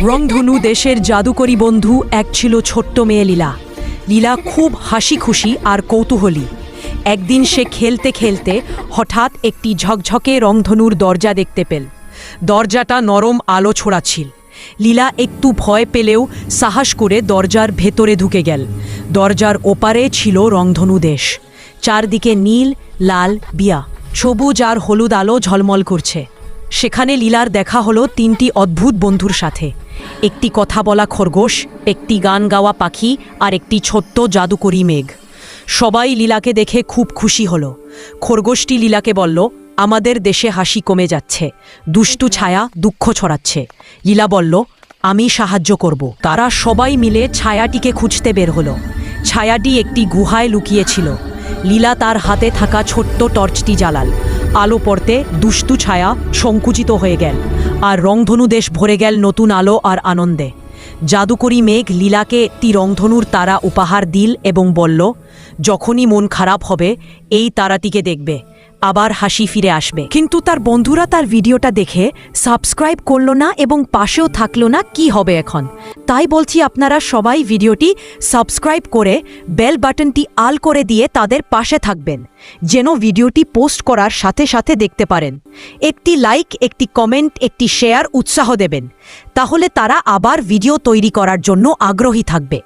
রংধনু দেশের জাদুকরী বন্ধু এক ছিল ছোট্ট মেয়ে লীলা। লীলা খুব হাসি খুশি আর কৌতূহলী। একদিন সে খেলতে খেলতে হঠাৎ একটি ঝকঝকে রংধনুর দরজা দেখতে পেল। দরজাটা নরম আলো ছড়াচ্ছিল। লীলা একটু ভয় পেলেও সাহস করে দরজার ভেতরে ঢুকে গেল। দরজার ওপারে ছিল রংধনু দেশ। চারদিকে নীল, লাল, বিয়া। সবুজ আর হলুদ আলো ঝলমল করছে। সেখানে লীলার দেখা হলো তিনটি অদ্ভুত বন্ধুর সাথে। একটি কথা বলা খরগোশ, একটি গান গাওয়া পাখি আর একটি ছোট্ট জাদুকরী মেঘ। সবাই লীলাকে দেখে খুব খুশি হলো। খরগোশটি লীলাকে বলল, আমাদের দেশে হাসি কমে যাচ্ছে, দুষ্টু ছায়া দুঃখ ছড়াচ্ছে। লীলা বলল, আমি সাহায্য করব। তারা সবাই মিলে ছায়াটিকে খুঁজতে বের হলো। ছায়াটি একটি গুহায় লুকিয়েছিল। লীলা তার হাতে থাকা ছোট্ট টর্চটি জ্বালাল। আলো পড়তে দুষ্টু ছায়া সংকুচিত হয়ে গেল। আর রংধনু দেশ ভরে গেল নতুন আলো আর আনন্দে। জাদুকরী মেঘ লীলাকে একটি রংধনুর তারা উপহার দিল এবং বলল, যখনই মন খারাপ হবে, এই তারাটিকে দেখবে। আবার হাসি ফিরে আসবে। কিন্তু তার বন্ধুরা তার ভিডিওটা দেখে সাবস্ক্রাইব করল না এবং পাশেও থাকল না কি হবে এখন। তাই বলছি আপনারা সবাই ভিডিওটি সাবস্ক্রাইব করে বেল বাটনটি আল করে দিয়ে তাদের পাশে থাকবেন, যেন ভিডিওটি পোস্ট করার সাথে সাথে দেখতে পারেন। একটি লাইক, একটি কমেন্ট, একটি শেয়ার উৎসাহ দেবেন, তাহলে তারা আবার ভিডিও তৈরি করার জন্য আগ্রহী থাকবে।